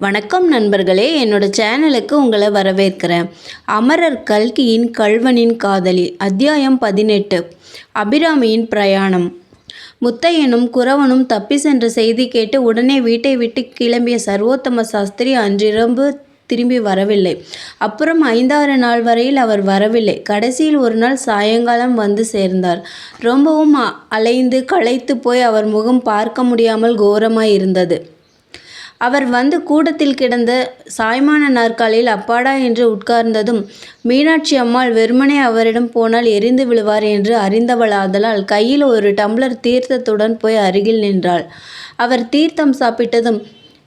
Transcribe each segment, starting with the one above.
வணக்கம் நண்பர்களே என்னோட சேனலுக்கு உங்களை வரவேற்கிறேன். அமரர் கல்கியின் கல்வனின் காதலி அத்தியாயம் பதினெட்டு அபிராமியின் பிரயாணம். முத்தையனும் குறவனும் தப்பி சென்ற செய்தி கேட்டு உடனே வீட்டை விட்டு கிளம்பிய சர்வோத்தம சாஸ்திரி அன்றிரவு திரும்பி வரவில்லை. அப்புறம் ஐந்தாறு நாள் வரையில் அவர் வரவில்லை. கடைசியில் ஒரு நாள் சாயங்காலம் வந்து சேர்ந்தார். ரொம்பவும் அ- அலைந்து களைத்து போய் அவர் முகம் பார்க்க முடியாமல் கோரமாய் இருந்தது. அவர் வந்து கூடத்தில் கிடந்த சாய்மான நாற்காலியில் அப்பாடா என்று உட்கார்ந்ததும் மீனாட்சி அம்மாள் வெறுமனே அவரிடம் போனால் எரிந்து விழுவார் என்று அறிந்தவளாதலால் கையில் ஒரு டம்ளர் தீர்த்தத்துடன் போய் அருகில் நின்றாள். அவர் தீர்த்தம் சாப்பிட்டதும்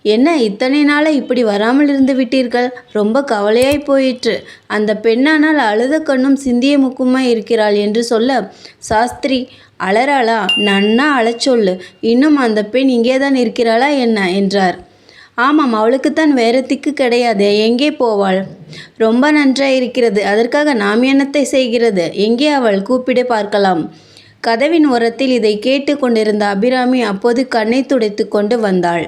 என்ன இத்தனை நாளாக இப்படி வராமல் இருந்து விட்டீர்கள்? ரொம்ப கவலையாய் போயிற்று. அந்த பெண்ணானால் அழுத கண்ணும் சிந்திய முக்குமா இருக்கிறாள் என்று சொல்ல சாஸ்திரி அலறாளா? நன்னா அழச்சொல்லு இன்னும் அந்த பெண் இங்கேதான் இருக்கிறாளா என்ன? என்றார். ஆமாம் அவளுக்குத்தான் வேறு திக்கு கிடையாது. எங்கே போவாள்? ரொம்ப நன்றாக இருக்கிறது. அதற்காக நாம் என்னத்தை செய்கிறது? எங்கே அவள்? கூப்பிட பார்க்கலாம். கதவின் ஓரத்தில் இதை கேட்டு கொண்டிருந்த அபிராமி அப்போது கண்ணை துடைத்து கொண்டு வந்தாள்.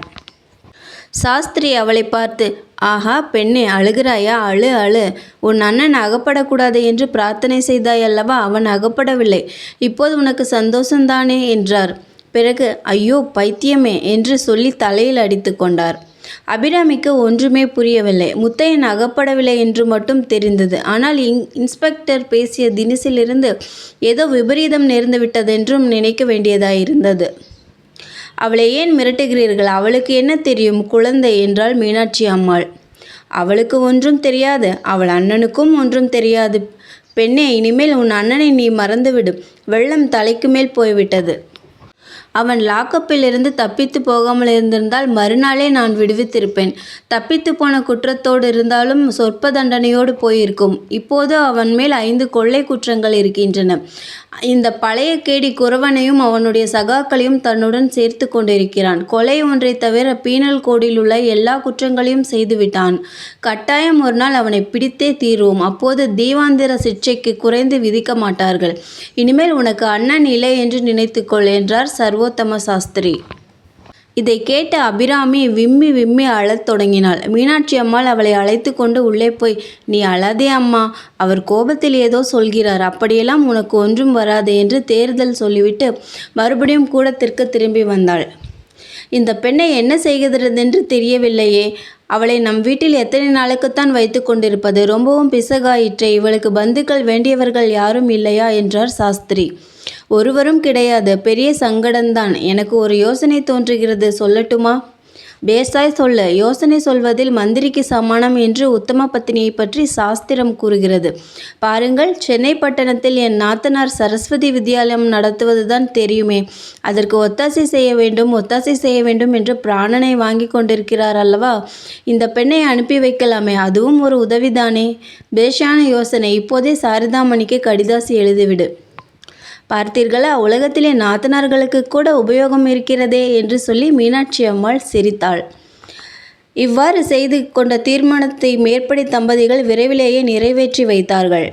சாஸ்திரி அவளை பார்த்து ஆஹா பெண்ணே அழுகிறாயா? அழு அழு. உன் அண்ணன் அகப்படக்கூடாது என்று பிரார்த்தனை செய்தாய் அல்லவா? அவன் அகப்படவில்லை. இப்போது உனக்கு சந்தோஷந்தானே என்றார். பிறகு ஐயோ பைத்தியமே என்று சொல்லி தலையில் அடித்து கொண்டார். அபிராமிக்கு ஒன்றுமே புரியவில்லை. முத்தையன் அகப்படவில்லை என்று மட்டும் தெரிந்தது. ஆனால் இன் இன்ஸ்பெக்டர் பேசிய தினசிலிருந்து ஏதோ விபரீதம் நேர்ந்துவிட்டதென்றும் நினைக்க வேண்டியதாயிருந்தது. அவளை ஏன் மிரட்டுகிறீர்கள்? அவளுக்கு என்ன தெரியும்? குழந்தை என்றாள் மீனாட்சி அம்மாள். அவளுக்கு ஒன்றும் தெரியாது. அவள் அண்ணனுக்கும் ஒன்றும் தெரியாது. பெண்ணே இனிமேல் உன் அண்ணனை நீ மறந்துவிடு. வெள்ளம் தலைக்கு மேல் போய்விட்டது. அவன் லாக்கப்பில் இருந்து தப்பித்து போகாமல் இருந்திருந்தால் மறுநாளே நான் விடுவித்திருப்பேன். தப்பித்து போன குற்றத்தோடு இருந்தாலும் சொற்ப தண்டனையோடு போயிருக்கும். இப்போது அவன் மேல் ஐந்து கொள்ளை குற்றங்கள் இருக்கின்றன. இந்த பழைய கேடி குறவனையும் அவனுடைய சகாக்களையும் தன்னுடன் சேர்த்து கொண்டிருக்கிறான். கொலை ஒன்றை தவிர பீனல் கோடில் உள்ள எல்லா குற்றங்களையும் செய்துவிட்டான். கட்டாயம் ஒரு நாள் அவனை பிடித்தே தீர்வோம். அப்போது தீவாந்திர சிக்ஷைக்கு குறைந்து விதிக்க மாட்டார்கள். இனிமேல் உனக்கு அண்ணன் இல்லை என்று நினைத்துக்கொள் என்றார் சர்வோத்தம சாஸ்திரி. இதை கேட்ட அபிராமி விம்மி விம்மி அழத் தொடங்கினாள். மீனாட்சி அம்மாள் அவளை அழைத்து கொண்டு உள்ளே போய் நீ அழாதே அம்மா அவர் கோபத்தில் ஏதோ சொல்கிறார். அப்படியெல்லாம் உனக்கு ஒன்றும் வராது என்று தேர்தல் சொல்லிவிட்டு மறுபடியும் கூடத்திற்கு திரும்பி வந்தாள். இந்த பெண்ணை என்ன செய்கிறதென்று தெரியவில்லையே. அவளை நம் வீட்டில் எத்தனை நாளுக்குத்தான் வைத்து கொண்டிருப்பது? ரொம்பவும் பிசகாயிற்றே. இவளுக்கு பந்துக்கள் வேண்டியவர்கள் யாரும் இல்லையா? என்றார் சாஸ்திரி. ஒருவரும் கிடையாது பெரிய சங்கடம்தான். எனக்கு ஒரு யோசனை தோன்றுகிறது சொல்லட்டுமா? பேசாய் சொல்ல யோசனை சொல்வதில் மந்திரிக்கு சமானம் என்று உத்தம பத்தினியை பற்றி சாஸ்திரம் கூறுகிறது. பாருங்கள் சென்னை பட்டணத்தில் என் நாத்தனார் சரஸ்வதி வித்யாலயம் நடத்துவதுதான் தெரியுமே. அதற்கு ஒத்தாசை செய்ய வேண்டும் ஒத்தாசை செய்ய வேண்டும் என்று பிராணனை வாங்கி கொண்டிருக்கிறார் அல்லவா? இந்த பெண்ணை அனுப்பி வைக்கலாமே அதுவும் ஒரு உதவிதானே? பேஷான யோசனை. இப்போதே சாரதாமணிக்கு கடிதாசி எழுதிவிடு. பார்த்தீர்களா? உலகத்திலே நாத்தனார்களுக்கு கூட உபயோகம் இருக்கிறதே என்று சொல்லி மீனாட்சி அம்மாள் சிரித்தாள். இவ்வாறு செய்து கொண்ட தீர்மானத்தை மேற்படி தம்பதிகள் விரைவிலேயே நிறைவேற்றி வைத்தார்கள்.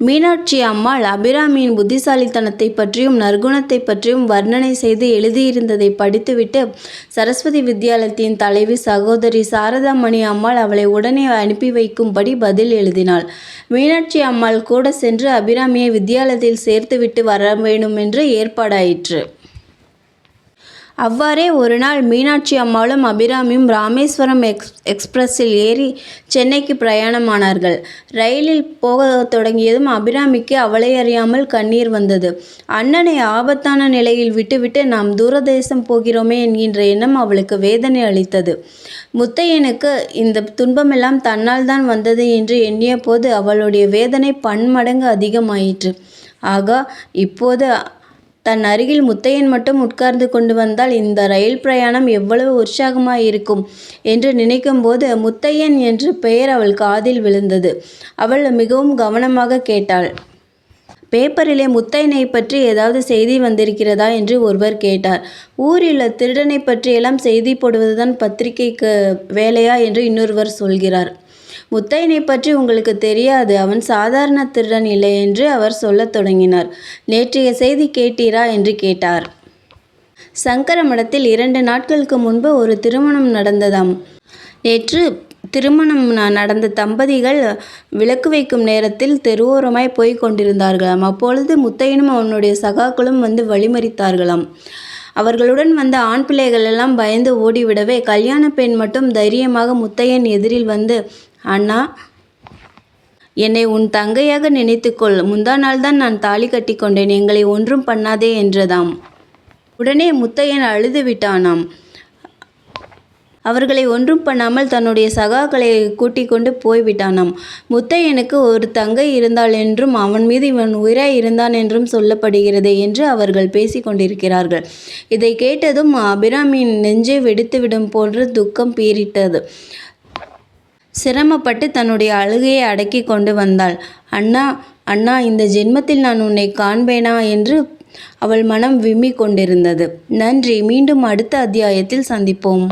மீனாட்சி அம்மாள் அபிராமியின் புத்திசாலித்தனத்தை பற்றியும் நற்குணத்தை பற்றியும் வர்ணனை செய்து எழுதியிருந்ததை படித்துவிட்டு சரஸ்வதி வித்யாலயத்தின் தலைவி சகோதரி சாரதாமணி அம்மாள் அவளை உடனே அனுப்பி வைக்கும்படி பதில் எழுதினாள். மீனாட்சி அம்மாள் கூட சென்று அபிராமியை வித்யாலயத்தில் சேர்த்துவிட்டு வர வேண்டுமென்று ஏற்பாடாயிற்று. அவ்வாறே ஒரு நாள் மீனாட்சி அம்மாளும் அபிராமியும் ராமேஸ்வரம் எக்ஸ் எக்ஸ்பிரஸில் ஏறி சென்னைக்கு பிரயாணமானார்கள். ரயிலில் போக தொடங்கியதும் அபிராமிக்கு அவளை அறியாமல் கண்ணீர் வந்தது. அண்ணனை ஆபத்தான நிலையில் விட்டுவிட்டு நாம் தூரதேசம் போகிறோமே என்கின்ற எண்ணம் அவளுக்கு வேதனை அளித்தது. முத்தையனுக்கு இந்த துன்பமெல்லாம் தன்னால் தான் வந்தது என்று எண்ணிய போது அவளுடைய வேதனை பன்மடங்கு அதிகமாயிற்று. ஆகா இப்போது தன் அருகில் முத்தையன் மட்டும் உட்கார்ந்து கொண்டு வந்தால் இந்த ரயில் பிரயாணம் எவ்வளவு உற்சாகமாய் இருக்கும் என்று நினைக்கும்போது முத்தையன் என்று பெயர் அவள் காதில் விழுந்தது. அவள் மிகவும் கவனமாக கேட்டாள். பேப்பரிலே முத்தையனை பற்றி ஏதாவது செய்தி வந்திருக்கிறதா என்று ஒருவர் கேட்டார். ஊரில் திருடனை பற்றியெல்லாம் செய்தி போடுவதுதான் பத்திரிகைக்கு வேலையா என்று இன்னொருவர் சொல்கிறார். முத்தையனை பற்றி உங்களுக்கு தெரியாது. அவன் சாதாரண திருடன் இல்லை என்று அவர் சொல்லத் தொடங்கினார். நேற்றைய செய்தி கேட்டீரா என்று கேட்டார். சங்கர மடத்தில் இரண்டு நாட்களுக்கு முன்பு ஒரு திருமணம் நடந்ததாம். நேற்று திருமணம் ந- நடந்த தம்பதிகள் விளக்கு வைக்கும் நேரத்தில் தெருவோரமாய் போய்க் கொண்டிருந்தார்களாம். அப்பொழுது முத்தையனும் அவனுடைய சகாக்களும் வந்து வழிமறித்தார்களாம். அவர்களுடன் வந்த ஆண் பிள்ளைகள் எல்லாம் பயந்து ஓடிவிடவே கல்யாண பெண் மட்டும் தைரியமாக முத்தையன் எதிரில் வந்து அண்ணா என்னை உன் தங்கையாக நினைத்துக்கொள். முந்தா நாள்தான் நான் தாலி கட்டிக்கொண்டேன். எங்களை ஒன்றும் பண்ணாதே என்றதாம். உடனே முத்தையன் அழுது விட்டானாம் அவர்களை ஒன்றும் பண்ணாமல் தன்னுடைய சகாக்களை கூட்டிக் கொண்டு போய்விட்டானாம். முத்தையனுக்கு ஒரு தங்கை இருந்தாள் என்றும் அவன் மீது இவன் உயிராய் இருந்தான் என்றும் சொல்லப்படுகிறது என்று அவர்கள் பேசிக் கொண்டிருக்கிறார்கள் இதை கேட்டதும் அபிராமியின் நெஞ்சை வெடித்துவிடும் போன்று துக்கம் பீரிட்டது சிரமப்பட்டு தன்னுடைய அழுகையை அடக்கி கொண்டு வந்தாள். அண்ணா அண்ணா இந்த ஜென்மத்தில் நான் உன்னை காண்பேனா? என்று அவள் மனம் விம்மி கொண்டிருந்தது நன்றி மீண்டும் அடுத்த அத்தியாயத்தில் சந்திப்போம்.